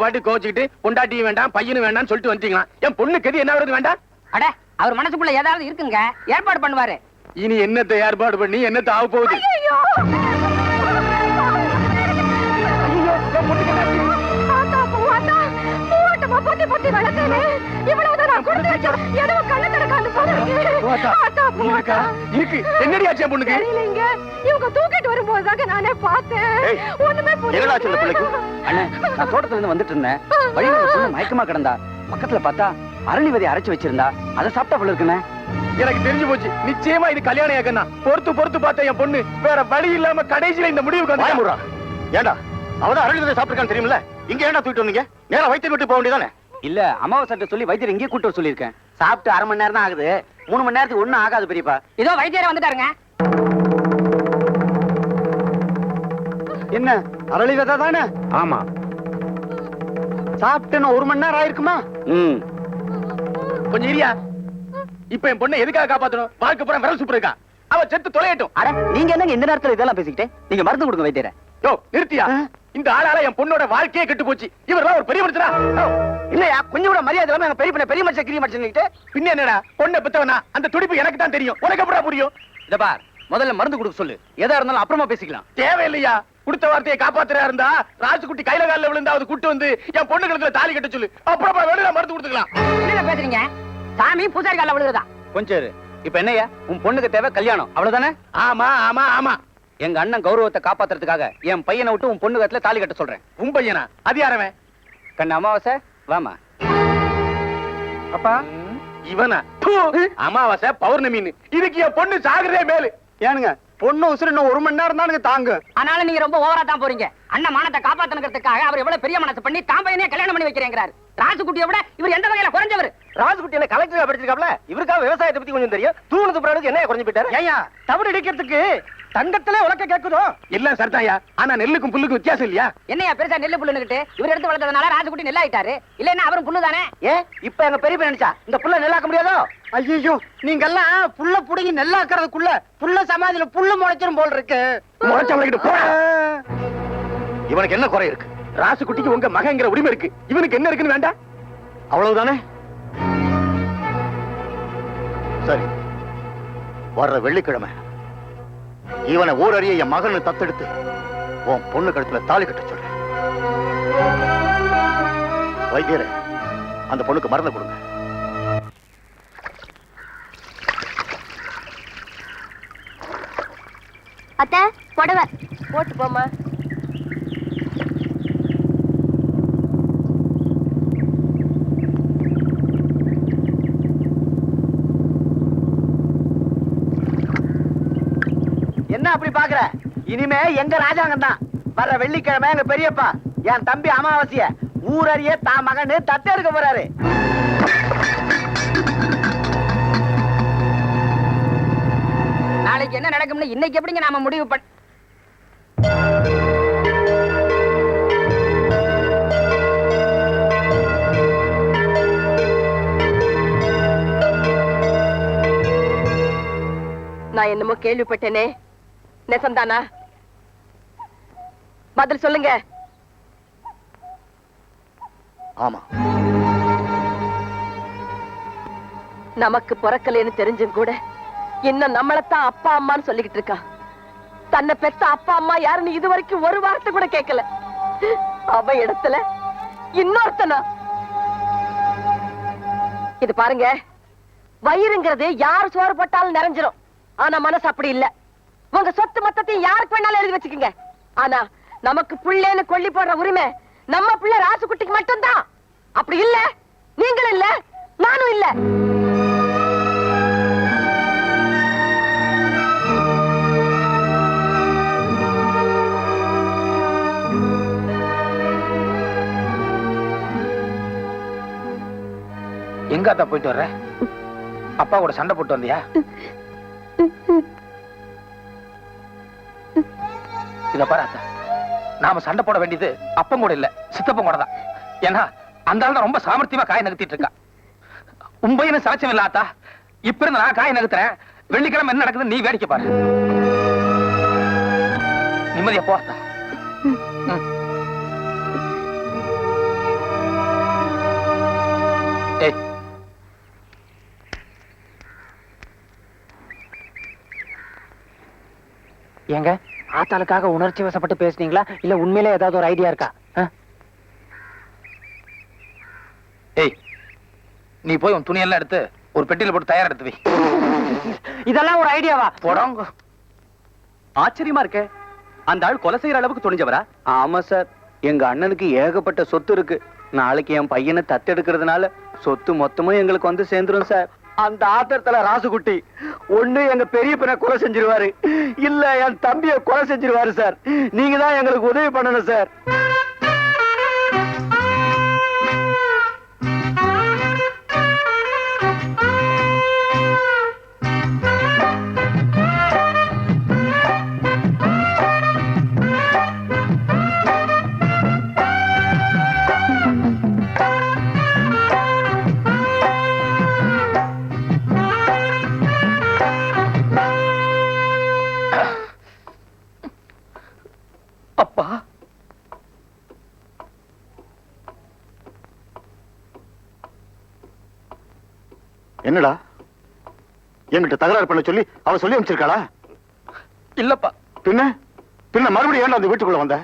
பாட்டு கோச்சுக்கிட்டு பொண்டாட்டியும் வேண்டாம் பையனும் வேண்டாம்னு சொல்லிட்டு வந்துட்டீங்களா? என் பொண்ணுக்கு எது என்ன வருது வேண்டாம்? அட அவர் மனசுக்குள்ள ஏதாவது இருக்குங்க. ஏற்பாடு பண்ணுவாரு. இனி என்னத்தை ஏற்பாடு பண்ணி என்னத்தை ஆக போகுது. இவ்வளவுதான் நான் கொடுத்து வச்சேன். எதுவும் கண்ணு இருக்கு. இருக்கு. என்னடி ஆச்சு என் பொண்ணுக்கு? தெரியலைங்க. இவங்க தூக்கிட்டு வரும்போதுதாங்க நானே பார்த்தேன். ஒண்ணுமே. பிள்ளைக்கு? அண்ணே நான் தோட்டத்துல இருந்து வந்துட்டு இருந்தேன். வழியில ஒரு பொண்ணு மயக்கமா கிடந்தா பக்கத்துல பார்த்தா அரளி விதை அரைச்சு வச்சிருந்தா அதை சாப்பிட்டா போல இருக்குண்ணே. எனக்கு தெரிஞ்சு போச்சு. நிச்சயமா இது கல்யாணம் ஏக்கன்னா பொறுத்து பொறுத்து பார்த்த என் பொண்ணு வேற வழி இல்லாம கடைசியில இந்த முடிவுக்கு வந்து ஏண்டா அவதான் அரளி விதை சாப்பிட்டுருக்கான்னு தெரியுமில்ல? இங்க ஏன்டா தூக்கிட்டு வந்தீங்க? நேரா வைத்தியம் விட்டு போக வேண்டியதானே? இல்ல அமாவாசை சொல்லி வைத்தியர் இங்கே கூட்டு வர சொல்லியிருக்கேன். சாப்பிட்டு அரை மணி நேரம் தான் ஆகுது. மூணு மணி நேரத்துக்கு ஒண்ணும் ஆகாது பெரியப்பா. இதோ வைத்தியரை வந்துட்டாருங்க. என்ன? அரளி விதை தானே? ஆமா. சாப்பிட்டு ஒரு மணி நேரம் ஆயிருக்குமா? ம். கொஞ்சம் இரியா. இப்ப என் பொண்ணை எதுக்காக காப்பாத்தணும்? வாழ்க்கை பூரா விரல் சூப்பர் இருக்கா அவ செத்து தொலையட்டும். அட நீங்க என்னங்க இந்த நேரத்துல இதெல்லாம் பேசிக்கிட்டே? நீங்க மருந்து கொடுங்க வைத்தியரை. யோ நிறுத்தியா? இந்த ஆளால என் பொண்ணோட வாழ்க்கையே கெட்டு போச்சு. இவரெல்லாம் ஒரு பெரிய மனுஷனா? இல்லையா? கொஞ்சம் கூட மரியாதை இல்லாம எங்க பெரிய பெரிய மனுஷன் கிரிய மனுஷன் பின்ன என்னடா? பொண்ணை பெத்தவனா? அந்த துடிப்பு எனக்கு தான் தெரியும். உனக்கு எப்படா புரியும்? இத பார். முதல்ல மருந்து கொடுக்க சொல்லு. எதா இருந்தாலும் அப்புறமா பேசிக்கலாம். தேவையில்லையா? கொடுத்த வார்த்தையை காப்பாத்துறா இருந்தா ராஜுக்குட்டி கையில காலில் விழுந்தாவது கூட்டு வந்து என் பொண்ணு கழுத்துல தாலி கட்ட சொல்லு. அப்புறம் வெளியில மருந்து கொடுத்துக்கலாம். என்ன பேசுறீங்க? சாமி பூசாரி கால விழுகுதா கொஞ்சம். இப்ப என்னய்யா? உன் பொண்ணுக்கு தேவை கல்யாணம். அவ்வளவுதானே? ஆமா ஆமா ஆமா. எங்க அண்ணன் கௌரவத்தை காப்பாத்துறதுக்காக என் பையனை விட்டு உன் பொண்ணு கத்துல தாலி கட்ட சொல்றேன். உன் பையனா? அது யாரவன் கண்ணு அமாவாசை? வாமா. அப்பா இவனா? அமாவாசை பௌர்ணமின்னு. இதுக்கு என் பொண்ணு சாகுறதே மேலு. ஏனுங்க பொண்ணு உசுறு இன்னும் ஒரு மணி நேரம் தானுங்க தாங்க அதனால நீங்க ரொம்ப ஓவரா தான் போறீங்க. அண்ணன் மானத்தை காப்பாத்தணுங்கிறதுக்காக அவர் எவ்வளவு பெரிய மனசு பண்ணி தான் பையனே கல்யாணம் பண்ணி வைக்கிறேங்கிறாரு. ராசுக்குட்டியை விட இவர் எந்த வகையில குறைஞ்சவர்? ராஜ்குட்டி என்ன கலெக்டரா படிச்சிருக்காப்ல? இவருக்காக விவசாயத்தை பத்தி கொஞ்சம் தெரியும். தூணுது பிறகு என்ன குறைஞ்சு போயிட்டாரு. ஏயா தவிடு அடிக்கிறதுக்கு தங்கத்திலே உலக்க கேக்குதோ? எல்லாம் சரிதாயா ஆனா நெல்லுக்கும் புல்லுக்கும் வித்தியாசம் இல்லையா? என்னையா பெருசா நெல்லு புல்லுன்னுகிட்டு இவர் எடுத்து வளர்த்ததுனால ராசுக்குட்டி நெல்லாயிட்டாரு. இல்லன்னா அவரும் புல்லு தானே ஏ இப்ப எங்க பெரிய பையன் நினைச்சா? இந்த புள்ள நெல்லாக்க முடியாதோ? ஐயோ நீங்க எல்லாம் புல்ல புடுங்கி நெல்லாக்குறதுக்குள்ள புல்ல சமாதியில புல்லு முளைச்சிரும் போல் இருக்கு. முளைச்சவங்கிட்டு போட இவனுக்கு என்ன குறை இருக்கு? ராசுக்குட்டிக்கு உங்க மகங்கிற உரிமை இருக்கு. இவனுக்கு என்ன இருக்குன்னு வேண்டாம் அவ்வளவுதானே? சரி. வர்ற வெள்ளிக்கிழமை. இவனை ஊரறிய என் மகன் தத்தெடுத்து உன் பொண்ணு கழுத்துல தாலி கட்ட சொல்றேன். வைத்தியரே அந்த பொண்ணுக்கு மருந்து கொடுங்க. அத்தை, புடவை. போட்டு போமா என்ன அப்படி பாக்குற? இனிமே எங்க ராஜாங்கம் தான். வர்ற வெள்ளிக்கிழமை எங்க பெரியப்பா என் தம்பி அமாவாசைய ஊரறிய தான் மகனு தத்தெடுக்க போறாரு. நாளைக்கு என்ன நடக்கும்னு இன்னைக்கு எப்படிங்க நாம முடிவு பண்ண நான் என்னமோ கேள்விப்பட்டேனே. நெசந்தானா பதில் சொல்லுங்க. ஆமா. நமக்கு பிறக்கலைன்னு தெரிஞ்சும் கூட இன்னும் நம்மளைத்தான் அப்பா அம்மான்னு சொல்லிக்கிட்டு இருக்கான் தன்னை பெத்த அப்பா அம்மா யாருன்னு இது வரைக்கும் ஒரு வார்த்தை கூட கேட்கல. அவ இடத்துல இன்னொருத்தனா? இது பாருங்க வயிறுங்கிறது யார் சோறு போட்டாலும் நிறைஞ்சிரும். ஆனா மனசு அப்படி இல்ல. உங்க சொத்து மொத்தத்தையும் யாருக்கு வேணாலும் எழுதி வச்சுக்கோங்க. ஆனா நமக்கு புள்ளேன்னு கொல்லி போடுற உரிமை நம்ம பிள்ளை ராசுக்குட்டிக்கு மட்டும்தான். அப்படி இல்ல. நீங்களும் இல்ல. நானும் இல்ல. எங்க அத்தா போயிட்டு வர்ற? அப்பா கூட சண்டை போட்டு வந்தியா? இத பாரு நாம சண்டை போட வேண்டியது அப்பம் கூட இல்ல சித்தப்பம் கூட தான். ஏன்னா அந்த ஆள் ரொம்ப சாமர்த்தியமா காய நகர்த்திட்டு இருக்கா. உம்பையின சாட்சியம் இல்லாத்தா இப்ப இருந்து நான் காய நகர்த்துறேன். வெள்ளிக்கிழமை என்ன நடக்குது நீ வேடிக்கை பாரு. நிம்மதியா போத்தா ஏய். ஏங்க? ஆத்தாளுக்காக உணர்ச்சி வசப்பட்டு பேசுனீங்களா? இல்ல உண்மையிலே ஏதாவது ஒரு ஐடியா இருக்கா? ஏய் நீ போய் உன் துணியெல்லாம் எடுத்து ஒரு பெட்டியில போட்டு தயார் எடுத்து வை இதெல்லாம் ஒரு ஐடியாவா போடாங்க. ஆச்சரியமா இருக்கே. அந்த ஆள் கொலை செய்யற அளவுக்கு துணிஞ்சவரா? ஆமா சார். எங்க அண்ணனுக்கு ஏகப்பட்ட சொத்து இருக்கு. நாளைக்கு என் பையனை தத்தெடுக்கிறதுனால சொத்து மொத்தமும் எங்களுக்கு வந்து சேர்ந்துரும் சார். அந்த ஆத்திரத்துல ராசுகுட்டி ஒண்ணு எங்க பெரிய பெண்ண கொலை செஞ்சிருவாரு. இல்ல என் தம்பிய கொலை செஞ்சிருவாரு சார். நீங்க தான் எங்களுக்கு உதவி பண்ணணும் சார். என்னடா? என்கிட்ட தகராறு பண்ண சொல்லி அவ சொல்லி அமைச்சிருக்காளா இல்லப்பா. பின்ன? பின்ன மறுபடியும் ஏன்டா அந்த வீட்டுக்குள்ள வந்த?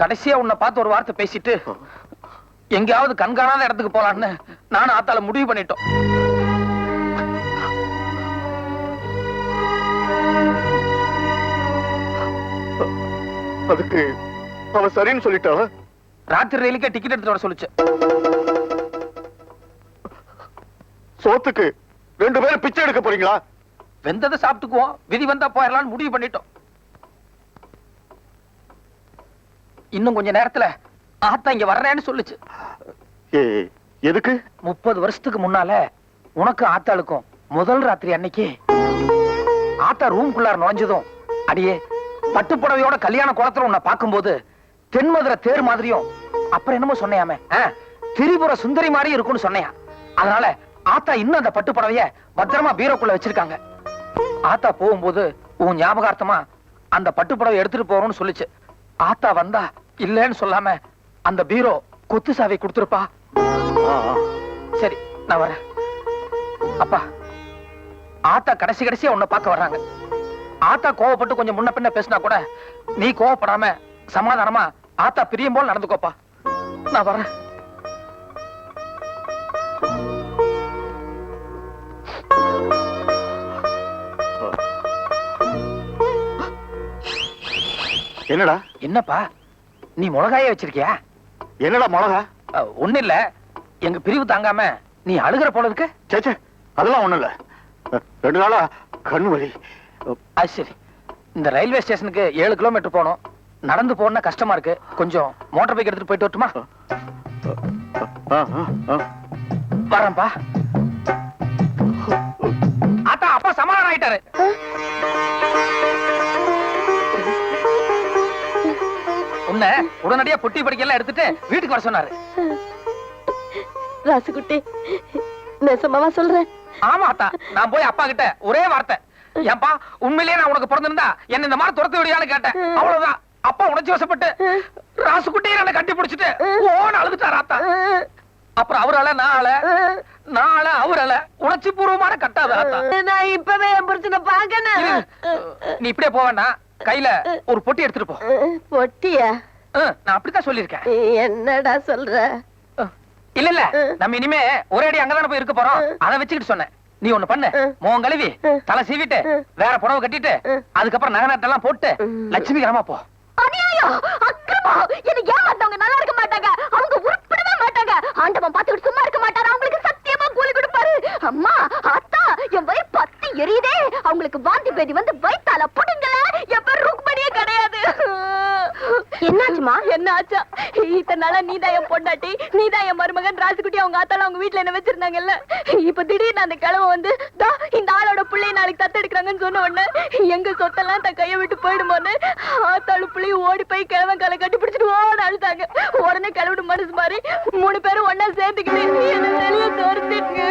கடைசியா உன்னை பார்த்து ஒரு வார்த்தை பேசிட்டு எங்கேயாவது கண்காணாத இடத்துக்கு போலான்னு நானும் ஆத்தால முடிவு பண்ணிட்டோம். அதுக்கு அவ சரின்னு சொல்லிட்டாளா ராத்திரி ரயிலுக்கே டிக்கெட் எடுத்துட்டு வர சொல்லுச்சு. சோத்துக்கு ரெண்டு பேரும் பிச்சை எடுக்க போறீங்களா? வெந்ததை சாப்பிட்டுக்குவோம். விதி வந்தா போயிடலாம்னு முடிவு பண்ணிட்டோம். இன்னும் கொஞ்ச நேரத்துல ஆத்தா இங்க வர்றேன்னு சொல்லுச்சு. எதுக்கு? முப்பது வருஷத்துக்கு முன்னால உனக்கு ஆத்தாளுக்கும் முதல் ராத்திரி அன்னைக்கு ஆத்தா ரூம்குள்ளார நுழைஞ்சதும் அடியே பட்டு புடவையோட கல்யாண குளத்துல உன்னை பார்க்கும்போது தென்மதுரை தேர் மாதிரியும் அப்புறம் என்னமோ சொன்னையாமே திரிபுர சுந்தரி மாதிரி இருக்கும்னு சொன்னையா. அதனால ஆத்தா இன்னும் அந்த பட்டு புடவைய பத்திரமா பீரோக்குள்ள வச்சிருக்காங்க. ஆத்தா போகும்போது உன் ஞாபகார்த்தமா அந்த பட்டு புடவை எடுத்துட்டு போறோம்னு சொல்லுச்சு. ஆத்தா வந்தா இல்லைன்னு சொல்லாம அந்த பீரோ கொத்து சாவி கொடுத்துருப்பா. சரி நான் வரேன். அப்பா ஆத்தா கடைசி கடைசியா உன்னை பார்க்க வர்றாங்க. ஆத்தா கோவப்பட்டு கொஞ்சம் முன்ன பின்ன பேசினா கூட நீ கோவப்படாம சமாதானமா ஆத்தா பிரியும் போல் நடந்துக்கோப்பா. நான் வரேன். என்னடா? என்னப்பா? நீ மிளகாயே வச்சிருக்கியா? என்னடா மிளகா? அஹ், ஒண்ணும் இல்ல எங்க பிரிவு தாங்காம நீ அழுகிற போல இருக்கு. சேச்சே அதெல்லாம் ஒண்ணும் இல்ல ரெண்டு நாளா கண் வலி. அது சரி. இந்த ரயில்வே ஸ்டேஷனுக்கு ஏழு கிலோமீட்டர் போகணும். நடந்து போனா கஷ்டமா இருக்கு. கொஞ்சம் மோட்டார் பைக் எடுத்துட்டு போயிட்டு வரட்டுமா. வரேன்ப்பா. ஆத்தா அப்பா சமாதானம் ஆயிட்டாரு. உன்னை உடனடியா பொட்டி படிக்கலாம் எடுத்துட்டு வீட்டுக்கு வர சொன்னாரு. ராசுகுட்டி நெசமாவா சொல்றேன்? ஆமா அத்தா. நான் போய் அப்பா கிட்ட ஒரே வார்த்தை. ஏன்பா உண்மையிலேயே நான் உனக்கு பிறந்திருந்தா என்ன இந்த மாதிரி துரத்து விடியான்னு கேட்டேன். அவ்வளவுதான். அப்பா உணர்ச்சி வசப்பட்டு ராசுக்குட்டியை என்ன கட்டி பிடிச்சிட்டு ஓன்னு அழுதுட்டாரு ஆத்தா அப்புறம் அவரால நான் அழ அவரால உணர்ச்சி பூர்வமான கட்டாத ஆத்தா நான் இப்பவே என் பாக்கணும். நீ இப்படியே வேண்டாம் கையில ஒரு பொட்டி எடுத்துட்டு போ. பொட்டியா? நான் அப்படித்தான் சொல்லியிருக்கேன். என்னடா சொல்ற? இல்ல இல்ல. நம்ம இனிமே ஒரே அடி அங்கதானே போய் இருக்க போறோம். அதை வச்சுக்கிட்டு சொன்னேன். நீ ஒண்ணு பண்ணு. முகம் கழுவி தலை சீவிட்டு வேற புடவை கட்டிட்டு அதுக்கப்புறம் நகை நட்டெல்லாம் போட்டு லட்சுமி கிராம போ. அநியாயம்! என்ன ஏமாத்தவங்க நல்லா இருக்க மாட்டாங்க? அவங்க உருப்படவே மாட்டாங்க. ஆண்டவன் பார்த்துக்கிட்டு சும்மா இருக்க மாட்டாரு? அவங்களுக்கு சத்தியமா கூலி கொடுப்பாரு. அம்மா அத்தா என் வயிறு எரியுதே. அவங்களுக்கு வாந்தி பேதி வந்து வயித்தால புடுங்கல. என் பேர் ருக்மணியே கிடையாது. என்னாச்சுமா? என்ன ஆச்சா இத்தனை நாளா நீதான் என் பொண்டாட்டி நீதான் என் மருமகன் ராசுக்குட்டி அவங்க ஆத்தால அவங்க வீட்டுல என்ன வச்சிருந்தாங்கல்ல? இப்ப திடீர்னு அந்த கிழமை வந்து "தா, இந்த ஆளோட பிள்ளைய நாளைக்கு தத்தெடுக்கிறாங்கன்னு சொன்ன உடனே எங்க சொத்தெல்லாம் தன் கையை விட்டு போயிடுமோன்னு ஆத்தாளு பிள்ளையும் ஓடி போய் கிழவன் காலை கட்டி பிடிச்சிட்டு ஓட அழுதாங்க உடனே கிளவிடு மனசு மாதிரி மூணு பேரும் ஒன்னா சேர்ந்துக்கிட்டு என்ன வெளியே தோர்த்துட்டு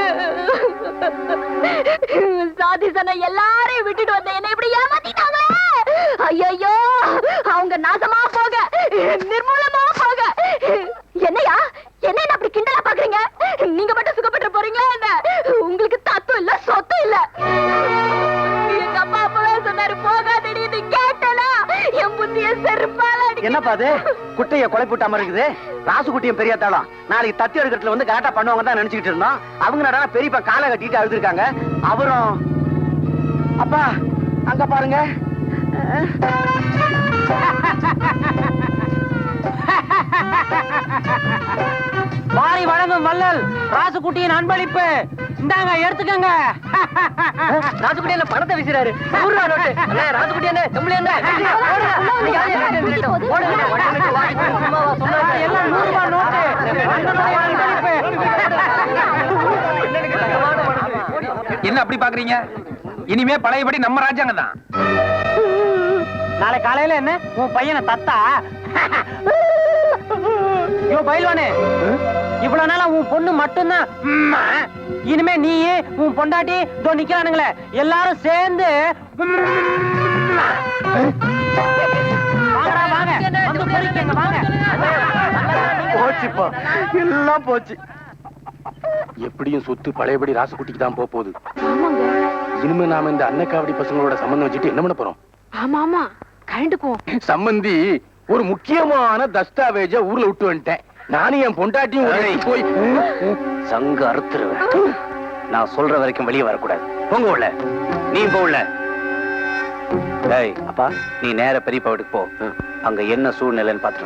ஆதிசனை எல்லாரையும் விட்டுட்டு வந்த என்ன இப்படி ஏமாத்திட்டாங்களே? ஐயோ அவங்க நாசமா போக நிர்மூலமா போக. என்னையா? என்ன அப்படி கிண்டலா பாக்குறீங்க? நீங்க மட்டும் சுகப்பட்டு போறீங்க என்ன? உங்களுக்கு தத்துவம் இல்ல சொத்து இல்ல. எங்க அப்பா அப்பவே சொன்னாரு போகாதடி இது கேட்டனா? என் புத்திய செருப்பால என்னப்பா அது? குட்டைய கொலை போட்டாம இருக்குது. ராசு குட்டியும் பெரிய தாளம் நாளைக்கு தத்தி எடுக்கிறதுல வந்து கரெக்டா பண்ணுவாங்க தான் நினைச்சுக்கிட்டு இருந்தோம். அவங்க நடனா பெரியப்பா காலை கட்டிட்டு அழுதுருக்காங்க? அவரும் அப்பா அங்க பாருங்க. வாரி வழங்கும் வள்ளல் ராசுகுட்டியின் அன்பளிப்பு. இந்தாங்க எடுத்துக்கங்க. ராஜகுடி என்ன பணத்தை வீசுறாரு? ராஜகுடி என்ன செம்பளி என்ன? எல்லாம் நூறு ரூபாய் நோட்டு. அன்பளிப்பு. என்ன அப்படி பாக்குறீங்க? இனிமே பழையபடி நம்ம ராஜாங்க தான். நாளை காலையில என்ன? உன் பையனை தத்தா? யோ பயில்வானே இவ்வளவு நாளா உன் பொண்ணு மட்டும்தான். இனிமே நீ உன் பொண்டாட்டி இதோ நிக்கிறானுங்களே. எல்லாரும் சேர்ந்து. வாங்கடா, வாங்க. வந்து பொறிக்கங்க, வாங்க. போச்சுப்பா எல்லாம் போச்சு. எப்படியும் சொத்து பழையபடி ராசுகுட்டிக்கு தான் போக போகுது. இனிமே நாம இந்த அன்னக்காவடி பசங்களோட சம்பந்தம் வச்சுட்டு என்ன பண்ண போறோம்? ஆமா ஆமா. கரண்டுக்கும் சம்பந்தி ஒரு முக்கியமான தஸ்தாவேஜ ஊர்ல விட்டு வந்துட்டேன். நானும் என் பொண்டாட்டியும் போய் சங்கு அறுத்துருவேன் நான் சொல்ற வரைக்கும் வெளியே வரக்கூடாது. போங்க உள்ள. நீ போ உள்ள. டேய் அப்பா நீ நேர பெரியப்பா வீட்டுக்கு போ. அங்க என்ன சூழ்நிலைன்னு பாத்துட்டு